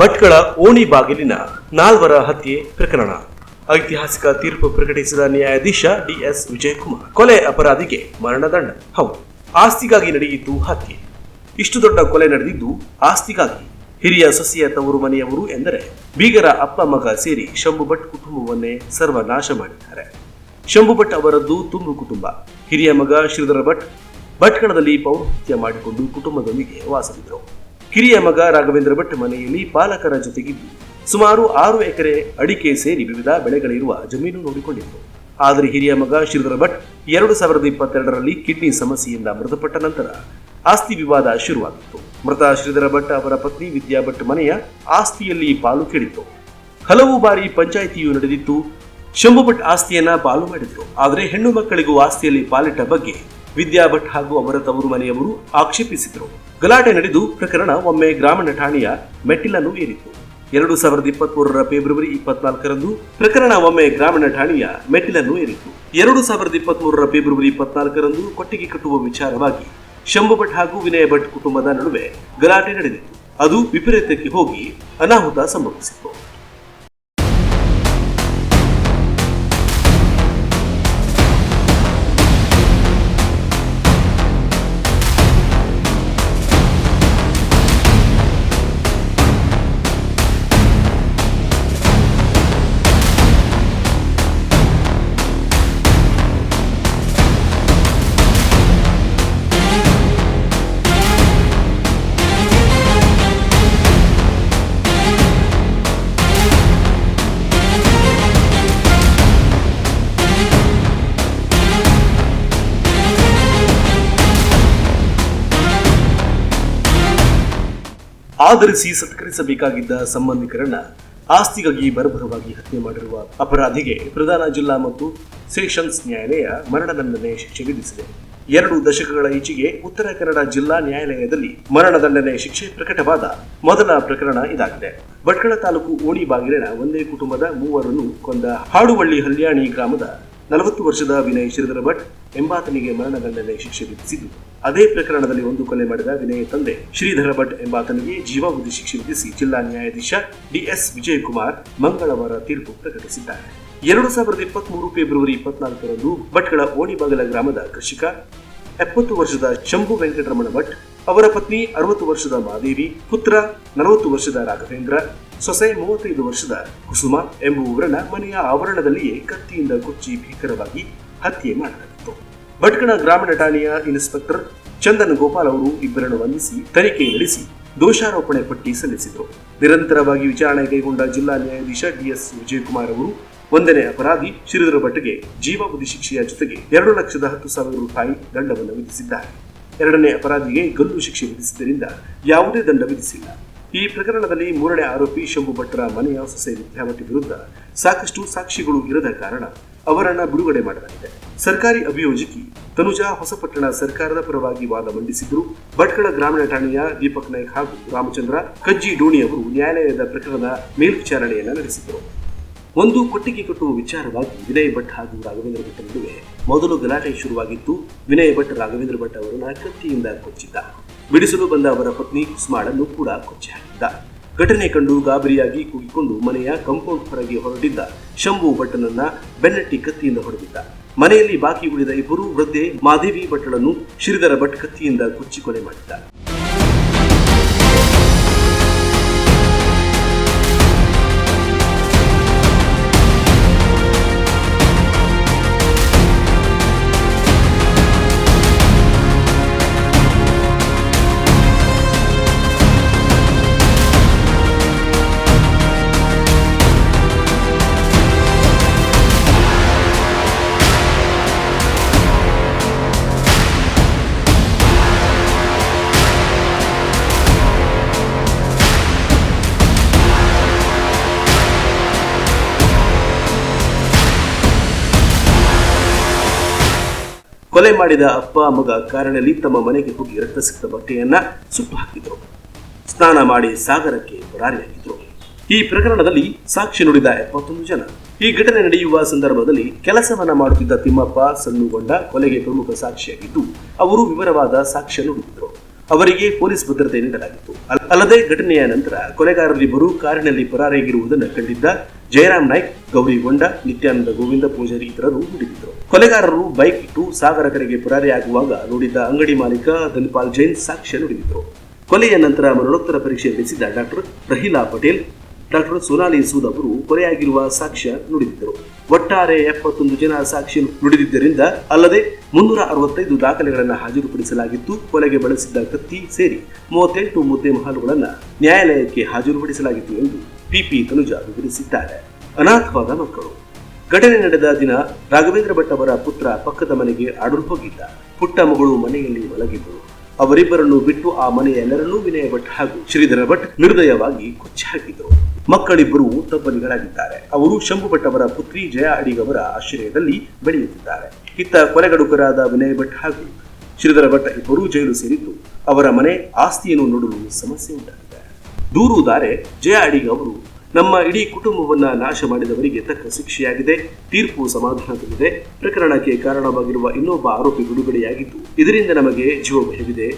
ಭಟ್ಕಳ ಓಣಿ ಬಾಗಿಲಿನ ನಾಲ್ವರ ಹತ್ಯೆ ಪ್ರಕರಣ. ಐತಿಹಾಸಿಕ ತೀರ್ಪು ಪ್ರಕಟಿಸಿದ ನ್ಯಾಯಾಧೀಶ ಡಿಎಸ್ ವಿಜಯಕುಮಾರ್ ಕೊಲೆ ಅಪರಾಧಿಗೆ ಮರಣದಂಡ ಹೌದು, ಆಸ್ತಿಗಾಗಿ ನಡೆಯಿತು ಹತ್ಯೆ. ಇಷ್ಟು ದೊಡ್ಡ ಕೊಲೆ ನಡೆದಿದ್ದು ಆಸ್ತಿಗಾಗಿ. ಹಿರಿಯ ಸಸಿಯ ತವರು ಮನೆಯವರು ಎಂದರೆ ಬೀಗರ ಅಪ್ಪ ಮಗ ಸೇರಿ ಶಂಭು ಭಟ್ ಕುಟುಂಬವನ್ನೇ ಸರ್ವನಾಶ ಮಾಡಿದ್ದಾರೆ. ಶಂಭು ಭಟ್ ಅವರದ್ದು ತುಂಬು ಕುಟುಂಬ. ಹಿರಿಯ ಮಗ ಶ್ರೀಧರ ಭಟ್ ಭಟ್ಕಣದಲ್ಲಿ ಪೌರಹತ್ಯ ಮಾಡಿಕೊಂಡು ಕುಟುಂಬದೊಂದಿಗೆ ವಾಸವಿದ್ದರು. ಕಿರಿಯ ಮಗ ರಾಘವೇಂದ್ರ ಭಟ್ ಮನೆಯಲ್ಲಿ ಪಾಲಕರ ಜೊತೆಗಿದ್ದು ಸುಮಾರು ಆರು ಎಕರೆ ಅಡಿಕೆ ಸೇರಿ ವಿವಿಧ ಬೆಳೆಗಳಿರುವ ಜಮೀನು ನೋಡಿಕೊಂಡಿದ್ದರು ಆದರೆ ಹಿರಿಯ ಮಗ ಶ್ರೀಧರ ಭಟ್ ಎರಡು ಸಾವಿರದ ಇಪ್ಪತ್ತೆರಡರಲ್ಲಿ ಕಿಡ್ನಿ ಸಮಸ್ಯೆಯಿಂದ ಮೃತಪಟ್ಟ ನಂತರ ಆಸ್ತಿ ವಿವಾದ ಶುರುವಾಗಿತ್ತು. ಮೃತ ಶ್ರೀಧರ ಭಟ್ ಅವರ ಪತ್ನಿ ವಿದ್ಯಾ ಭಟ್ ಮನೆಯ ಆಸ್ತಿಯಲ್ಲಿ ಪಾಲು ಕೇಳಿತ್ತು. ಹಲವು ಬಾರಿ ಪಂಚಾಯಿತಿಯು ನಡೆದಿತ್ತು ಶಂಭು ಭಟ್ ಆಸ್ತಿಯನ್ನ ಪಾಲು ಮಾಡಿದ್ರು ಆದರೆ ಹೆಣ್ಣು ಮಕ್ಕಳಿಗೂ ಆಸ್ತಿಯಲ್ಲಿ ಪಾಲಿಟ್ಟ ಬಗ್ಗೆ ವಿದ್ಯಾ ಭಟ್ ಹಾಗೂ ಅವರ ತವರು ಮನೆಯವರು ಆಕ್ಷೇಪಿಸಿದ್ರು. ಗಲಾಟೆ ನಡೆದು ಪ್ರಕರಣ ಒಮ್ಮೆ ಗ್ರಾಮೀಣ ಠಾಣೆಯ ಮೆಟ್ಟಿಲನ್ನು ಏರಿತು ಎರಡು ಸಾವಿರದ ಇಪ್ಪತ್ಮೂರರ ಫೆಬ್ರವರಿ ಇಪ್ಪತ್ನಾಲ್ಕರಂದು ಪ್ರಕರಣ ಒಮ್ಮೆ ಗ್ರಾಮೀಣ ಠಾಣೆಯ ಮೆಟ್ಟಿಲನ್ನು ಏರಿತು ಎರಡು ಸಾವಿರದ ಇಪ್ಪತ್ಮೂರರ ಫೆಬ್ರವರಿ ಇಪ್ಪತ್ನಾಲ್ಕರಂದು ಕೊಟ್ಟಿಗೆ ಕಟ್ಟುವ ವಿಚಾರವಾಗಿ ಶಂಭು ಭಟ್ ಹಾಗೂ ವಿನಯ ಭಟ್ ಕುಟುಂಬದ ನಡುವೆ ಗಲಾಟೆ ನಡೆದಿತ್ತು. ಅದು ವಿಪರೀತಕ್ಕೆ ಹೋಗಿ ಅನಾಹುತ ಸಂಭವಿಸಿತ್ತು. ಆಧರಿಸಿ ಸತ್ಕರಿಸಬೇಕಾಗಿದ್ದ ಸಂಬಂಧಿಕರನ್ನ ಆಸ್ತಿಗಾಗಿ ಬರಬರವಾಗಿ ಹತ್ಯೆ ಮಾಡಿರುವ ಅಪರಾಧಿಗೆ ಪ್ರಧಾನ ಜಿಲ್ಲಾ ಮತ್ತು ಸೆಷನ್ಸ್ ನ್ಯಾಯಾಲಯ ಮರಣದಂಡನೆ ಶಿಕ್ಷೆ ವಿಧಿಸಿದೆ. ಎರಡು ದಶಕಗಳ ಈಚೆಗೆ ಉತ್ತರ ಕನ್ನಡ ಜಿಲ್ಲಾ ನ್ಯಾಯಾಲಯದಲ್ಲಿ ಮರಣದಂಡನೆ ಶಿಕ್ಷೆ ಪ್ರಕಟವಾದ ಮೊದಲ ಪ್ರಕರಣ ಇದಾಗಿದೆ. ಭಟ್ಕಳ ತಾಲೂಕು ಓಣಿ ಬಾಗಿಲಿನ ಒಂದೇ ಕುಟುಂಬದ ಮೂವರನ್ನು ಕೊಂದ ಹಾಡುವಳ್ಳಿ ಹಲ್ಯಾಣಿ ಗ್ರಾಮದ ನಲವತ್ತು ವರ್ಷದ ವಿನಯ್ ಶ್ರೀಧರ ಭಟ್ ಎಂಬಾತನಿಗೆ ಮರಣದಂಡನೆ ಶಿಕ್ಷೆ ವಿಧಿಸಿದ್ದು. ಅದೇ ಪ್ರಕರಣದಲ್ಲಿ ಒಂದು ಕೊಲೆ ಮಾಡಿದ ವಿನಯ ತಂದೆ. ಶ್ರೀಧರ ಭಟ್ ಎಂಬಾತನಿಗೆ ಜೀವಾವಧಿ ಶಿಕ್ಷೆ ವಿಧಿಸಿ ಜಿಲ್ಲಾ ನ್ಯಾಯಾಧೀಶ ಡಿಎಸ್ ವಿಜಯಕುಮಾರ್ ಮಂಗಳವಾರ ತೀರ್ಪು ಪ್ರಕಟಿಸಿದ್ದಾರೆ. ಎರಡು ಸಾವಿರದ ಇಪ್ಪತ್ಮೂರು ಫೆಬ್ರವರಿ ಇಪ್ಪತ್ನಾಲ್ಕರಂದು ಭಟ್ಗಳ ಓಣಿಬಾಗಲ ಗ್ರಾಮದ ಕೃಷಿಕ, ಎಪ್ಪತ್ತು ವರ್ಷದ ಶಂಭು ವೆಂಕಟರಮಣ ಭಟ್, ಅವರ ಪತ್ನಿ ಅರವತ್ತು ವರ್ಷದ ಮಾದೇವಿ, ಪುತ್ರ ನಲವತ್ತು ವರ್ಷದ ರಾಘವೇಂದ್ರ, ಸೊಸೆ ಮೂವತ್ತೈದು ವರ್ಷದ ಕುಸುಮ ಎಂಬುವವರನ್ನ ಮನೆಯ ಆವರಣದಲ್ಲಿಯೇ ಕತ್ತಿಯಿಂದ ಕೊಚ್ಚಿ ಭೀಕರವಾಗಿ ಹತ್ಯೆ ಮಾಡಲಾಗಿತ್ತು ಭಟ್ಕಳ ಗ್ರಾಮೀಣ ಠಾಣೆಯ ಇನ್ಸ್ಪೆಕ್ಟರ್ ಚಂದನ್ ಗೋಪಾಲ್ ಅವರು ಇಬ್ಬರನ್ನು ಬಂಧಿಸಿ ತನಿಖೆ ನಡೆಸಿ ದೋಷಾರೋಪಣೆ ಪಟ್ಟಿ ಸಲ್ಲಿಸಿದರು. ನಿರಂತರವಾಗಿ ವಿಚಾರಣೆ ಕೈಗೊಂಡ ಜಿಲ್ಲಾ ನ್ಯಾಯಾಧೀಶ ಡಿಎಸ್ ವಿಜಯಕುಮಾರ್ ಅವರು ಒಂದನೇ ಅಪರಾಧಿ ಶ್ರೀಧರ ಭಟ್ಗೆ ಜೀವಾವಧಿ ಶಿಕ್ಷೆಯ ಜೊತೆಗೆ ಎರಡು ಲಕ್ಷದ ಹತ್ತು ಸಾವಿರ ರೂಪಾಯಿ ದಂಡವನ್ನು ವಿಧಿಸಿದ್ದಾರೆ. ಎರಡನೇ ಅಪರಾಧಿಗೆ ಗಲ್ಲು ಶಿಕ್ಷೆ ವಿಧಿಸಿದ್ದರಿಂದ ಯಾವುದೇ ದಂಡ ವಿಧಿಸಿಲ್ಲ. ಈ ಪ್ರಕರಣದಲ್ಲಿ ಮೂರನೇ ಆರೋಪಿ ಶಂಭು ಭಟ್ರ ಮನೆಯ ಸೊಸೆ ವಿದ್ಯಾವತಿ ವಿರುದ್ಧ ಸಾಕಷ್ಟು ಸಾಕ್ಷಿಗಳು ಇರದ ಕಾರಣ ಅವರನ್ನ ಬಿಡುಗಡೆ ಮಾಡಲಾಗಿದೆ. ಸರ್ಕಾರಿ ಅಭಿಯೋಜಕಿ ತನುಜಾ ಹೊಸಪಟ್ಟಣ ಸರ್ಕಾರದ ಪರವಾಗಿ ವಾದ ಮಂಡಿಸಿದ್ರು ಭಟ್ಕಳ ಗ್ರಾಮೀಣ ಠಾಣೆಯ ದೀಪಕ್ ನಾಯ್ಕ್ ಹಾಗೂ ರಾಮಚಂದ್ರ ಕಜ್ಜಿ ಡೋಣಿ ಅವರು ನ್ಯಾಯಾಲಯದ ಪ್ರಕರಣದ ಮೇಲ್ವಿಚಾರಣೆಯನ್ನು ನಡೆಸಿದರು ಒಂದು ಕೊಟ್ಟಿಗೆ ಕಟ್ಟುವ ವಿಚಾರವಾಗಿ ವಿನಯ್ ಭಟ್ ಹಾಗೂ ರಾಘವೇಂದ್ರ ಭಟ್ ನಡುವೆ ಮೊದಲು ಗಲಾಟೆ ಶುರುವಾಗಿತ್ತು. ವಿನಯ್ ಭಟ್ ರಾಘವೇಂದ್ರ ಭಟ್ ಅವರನ್ನ ಕತ್ತಿಯಿಂದ ಕೊಚ್ಚಿದ್ದ. ಬಿಡಿಸಲು ಬಂದ ಅವರ ಪತ್ನಿ ಕುಸ್ಮಾಳನ್ನು ಕೂಡ ಕೊಚ್ಚಿ ಹಾಕಿದ್ದ. ಘಟನೆ ಕಂಡು ಗಾಬರಿಯಾಗಿ ಕೂಗಿಕೊಂಡು ಮನೆಯ ಕಾಂಪೌಂಡ್ ಹೊರಗೆ ಹೊರಟಿದ್ದ ಶಂಭು ಭಟ್ಟನನ್ನ ಬೆನ್ನಟ್ಟಿ ಕತ್ತಿಯಿಂದ ಹೊಡೆದಿದ್ದ. ಮನೆಯಲ್ಲಿ ಬಾಕಿ ಉಳಿದ ಇಬ್ಬರು ವೃದ್ಧೆ ಮಾದೇವಿ ಭಟ್ಟಳನ್ನು ಶ್ರೀಧರ ಭಟ್ ಕತ್ತಿಯಿಂದ ಕೊಚ್ಚಿ ಕೊಲೆ ಮಾಡಿದ್ದ. ಕೊಲೆ ಮಾಡಿದ ಅಪ್ಪ, ಮಗ ಕಾರಿನಲ್ಲಿ ತಮ್ಮ ಮನೆಗೆ ಹೋಗಿ ರಕ್ತ ಸಿಕ್ತ ಬಟ್ಟೆಯನ್ನ ಸುಟ್ಟು ಹಾಕಿದ್ರು. ಸ್ನಾನ ಮಾಡಿ ಸಾಗರಕ್ಕೆ ಪರಾರಿಯಾಗಿದ್ರು. ಈ ಪ್ರಕರಣದಲ್ಲಿ ಸಾಕ್ಷಿ ನುಡಿದ ಎಪ್ಪತ್ತೊಂದು ಜನ. ಈ ಘಟನೆ ನಡೆಯುವ ಸಂದರ್ಭದಲ್ಲಿ ಕೆಲಸವನ್ನ ಮಾಡುತ್ತಿದ್ದ ತಿಮ್ಮಪ್ಪ ಸಣ್ಣುಗೊಂಡ ಕೊಲೆಗೆ ಪ್ರಮುಖ ಸಾಕ್ಷಿಯಾಗಿದ್ದು, ಅವರು ವಿವರವಾದ ಸಾಕ್ಷ್ಯ ನುಡಿದ್ರು. ಅವರಿಗೆ ಪೊಲೀಸ್ ಭದ್ರತೆ ನೀಡಲಾಗಿತ್ತು. ಅಲ್- ಅಲ್ಲದೆ ಘಟನೆಯ ನಂತರ ಕೊಲೆಗಾರರಿಬ್ಬರು ಕಾರಿನಲ್ಲಿ ಪರಾರಿಯಾಗಿರುವುದನ್ನು ಕಂಡಿದ್ದ ಜಯರಾಮ್ ನಾಯ್ಕ್ ಗೌರಿಗೊಂಡ ನಿತ್ಯಾನಂದ ಗೋವಿಂದ ಪೂಜಾರಿ ಇತರರು ನುಡಿದಿದ್ದರು. ಕೊಲೆಗಾರರು ಬೈಕ್ ಇಟ್ಟು ಸಾಗರ ಕಡೆಗೆ ಪರಾರಿಯಾಗುವಾಗ ನೋಡಿದ್ದ ಅಂಗಡಿ ಮಾಲೀಕ ಧನ್ಪಾಲ್ ಜೈನ್ ಸಾಕ್ಷ್ಯ ನುಡಿದಿದ್ದರು. ಕೊಲೆಯ ನಂತರ ಮರಣೋತ್ತರ ಪರೀಕ್ಷೆ ನಡೆಸಿದ ಡಾಕ್ಟರ್ ರಹಿಲಾ ಪಟೇಲ್ ಡಾಕ್ಟರ್ ಸೋನಾಲಿ ಸೂದ್ ಅವರು ಕೊಲೆಯಾಗಿರುವ ಸಾಕ್ಷ್ಯ ನುಡಿದಿದ್ದರು. ಒಟ್ಟಾರೆ ಎಪ್ಪತ್ತೊಂದು ಜನ ಸಾಕ್ಷಿ ನುಡಿದಿದ್ದರಿಂದ ಅಲ್ಲದೆ ಮುನ್ನೂರ ಅರವತ್ತೈದು ದಾಖಲೆಗಳನ್ನು ಹಾಜರುಪಡಿಸಲಾಗಿತ್ತು. ಕೊಲೆಗೆ ಬಳಸಿದ್ದ ಕತ್ತಿ ಸೇರಿ ಮೂವತ್ತೆಂಟು ಮುದ್ದೆ ಮಹಾಲುಗಳನ್ನು ನ್ಯಾಯಾಲಯಕ್ಕೆ ಹಾಜರುಪಡಿಸಲಾಗಿತ್ತು ಎಂದು ಪಿಪಿ ತನುಜ ವಿವರಿಸಿದ್ದಾರೆ. ಅನಾಥವಾದ ಮಕ್ಕಳು. ಘಟನೆ ನಡೆದ ದಿನ ರಾಘವೇಂದ್ರ ಭಟ್ ಅವರ ಪುತ್ರ ಪಕ್ಕದ ಮನೆಗೆ ಆಡಲು ಹೋಗಿದ್ದ. ಪುಟ್ಟ ಮಗಳು ಮನೆಯಲ್ಲಿ ಮಲಗಿದ್ದರು ಅವರಿಬ್ಬರನ್ನು ಬಿಟ್ಟು ಆ ಮನೆಯ ಎಲ್ಲರನ್ನೂ ವಿನಯ ಭಟ್ ಹಾಗೂ ಶ್ರೀಧರ ಭಟ್ ನಿರ್ದಯವಾಗಿ ಕೊಚ್ಚಿ ಹಾಕಿದರು ಮಕ್ಕಳಿಬ್ಬರು ತಬ್ಬಲಿಗಳಾಗಿದ್ದಾರೆ. ಅವರು ಶಂಭು ಭಟ್ ಅವರ ಪುತ್ರಿ ಜಯ ಅಡಿಗವರ ಆಶ್ರಯದಲ್ಲಿ ಬೆಳೆಯುತ್ತಿದ್ದಾರೆ. ಇತ್ತ ಕೊಲೆಗಡುಕರಾದ ವಿನಯ ಭಟ್ ಹಾಗೂ ಶ್ರೀಧರ ಭಟ್ ಇಬ್ಬರೂ ಜೈಲು ಸೇರಿದ್ದು, ಅವರ ಮನೆ ಆಸ್ತಿಯನ್ನು ನೋಡಲು ಸಮಸ್ಯೆ ಉಂಟಾಗಿದೆ ದೂರುದಾರೆ ಜಯ ಅಡಿಗ್ ಅವರು ನಮ್ಮ ಇಡೀ ಕುಟುಂಬವನ್ನ ನಾಶ ಮಾಡಿದವರಿಗೆ ತಕ್ಕ ಶಿಕ್ಷೆಯಾಗಿದೆ, ತೀರ್ಪು ಸಮಾಧಾನದಲ್ಲಿದೆ. ಪ್ರಕರಣಕ್ಕೆ ಕಾರಣವಾಗಿರುವ ಇನ್ನೊಬ್ಬ ಆರೋಪಿ ಬಿಡುಗಡೆಯಾಗಿದ್ದು, ಇದರಿಂದ ನಮಗೆ ಜೀವ ಭಯವಿದೆ.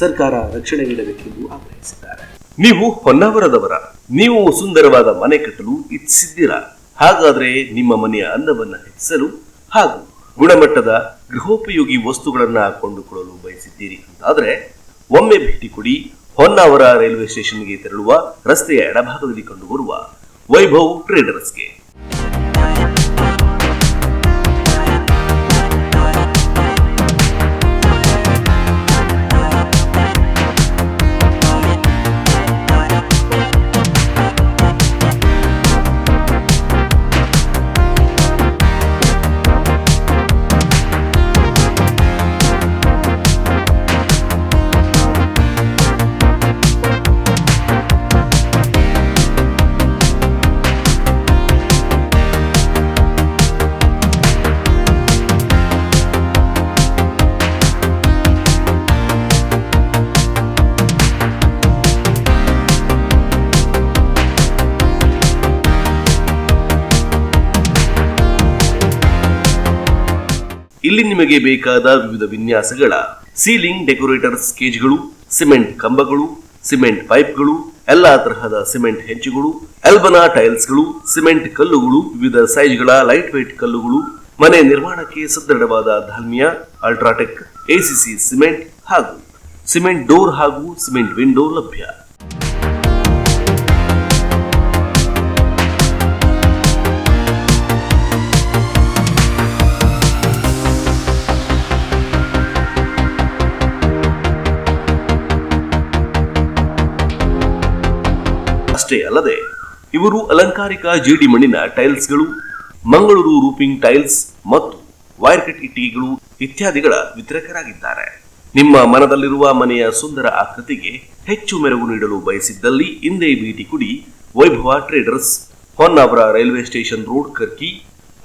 ಸರ್ಕಾರ ರಕ್ಷಣೆ ನೀಡಬೇಕೆಂದು ಆಗ್ರಹಿಸಿದ್ದಾರೆ. ನೀವು ಹೊನ್ನಾವರದವರ, ನೀವು ಸುಂದರವಾದ ಮನೆ ಕಟ್ಟಲು ಇಚ್ಛಿಸಿದ್ದೀರಾ? ಹಾಗಾದ್ರೆ ನಿಮ್ಮ ಮನೆಯ ಅಂದವನ್ನ ಹೆಚ್ಚಿಸಲು ಹಾಗೂ ಗುಣಮಟ್ಟದ ಗೃಹೋಪಯೋಗಿ ವಸ್ತುಗಳನ್ನ ಕೊಂಡುಕೊಳ್ಳಲು ಬಯಸಿದ್ದೀರಿ ಅಂತಾದರೆ, ಒಮ್ಮೆ ಭೇಟಿ ಕೊಡಿ ಹೊನ್ನಾವರ ರೈಲ್ವೆ ಸ್ಟೇಷನ್ಗೆ ತೆರಳುವ ರಸ್ತೆಯ ಎಡಭಾಗದಲ್ಲಿ ಕಂಡುಬರುವ ವೈಭವ್ ಟ್ರೇಡರ್ಸ್ಗೆ. ಇಲ್ಲಿ ನಿಮಗೆ ಬೇಕಾದ ವಿವಿಧ ವಿನ್ಯಾಸಗಳ ಸೀಲಿಂಗ್, ಡೆಕೋರೇಟರ್ಸ್, ಕೇಜ್ಗಳು, ಸಿಮೆಂಟ್ ಕಂಬಗಳು, ಸಿಮೆಂಟ್ ಪೈಪ್ಗಳು, ಎಲ್ಲಾ ತರಹದ ಸಿಮೆಂಟ್ ಹೆಂಚುಗಳು, ಎಲ್ಬನಾ ಟೈಲ್ಸ್ಗಳು, ಸಿಮೆಂಟ್ ಕಲ್ಲುಗಳು, ವಿವಿಧ ಸೈಜ್ಗಳ ಲೈಟ್ ವೈಟ್ ಕಲ್ಲುಗಳು, ಮನೆ ನಿರ್ಮಾಣಕ್ಕೆ ಸದೃಢವಾದ ಧಾಲ್ಮಿಯಾ ಅಲ್ಟ್ರಾಟೆಕ್ ಎಸಿಸಿ ಸಿಮೆಂಟ್ ಹಾಗೂ ಸಿಮೆಂಟ್ ಡೋರ್ ಹಾಗೂ ಸಿಮೆಂಟ್ ವಿಂಡೋ ಲಭ್ಯ. ಅಷ್ಟೇ ಅಲ್ಲದೆ, ಇವರು ಅಲಂಕಾರಿಕ ಜೇಡಿ ಮಣ್ಣಿನ ಟೈಲ್ಸ್ಗಳು, ಮಂಗಳೂರು ರೂಪಿಂಗ್ ಟೈಲ್ಸ್ ಮತ್ತು ವೈರ್ ಕಟ್ ಇಟ್ಟಿಗೆಗಳು ಇತ್ಯಾದಿಗಳ ವಿತರಕರಾಗಿದ್ದಾರೆ. ನಿಮ್ಮ ಮನದಲ್ಲಿರುವ ಮನೆಯ ಸುಂದರ ಆಕೃತಿಗೆ ಹೆಚ್ಚು ಮೆರವು ನೀಡಲು ಬಯಸಿದ್ದಲ್ಲಿ ಹಿಂದೆ ಭೇಟಿ ಕೊಡಿ Vaibhav traders, Honnavar railway station road Karki,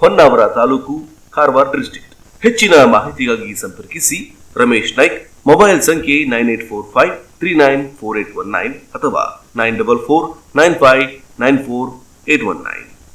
Honnavar taluk, Karwar district ಹೆಚ್ಚಿನ ಮಾಹಿತಿಗಾಗಿ ಸಂಪರ್ಕಿಸಿ ರಮೇಶ್ ನಾಯ್ಕ್, ಮೊಬೈಲ್ ಸಂಖ್ಯೆ nine eight four five three nine four eight one nine ಅಥವಾ Nine double four nine five nine four eight one nine.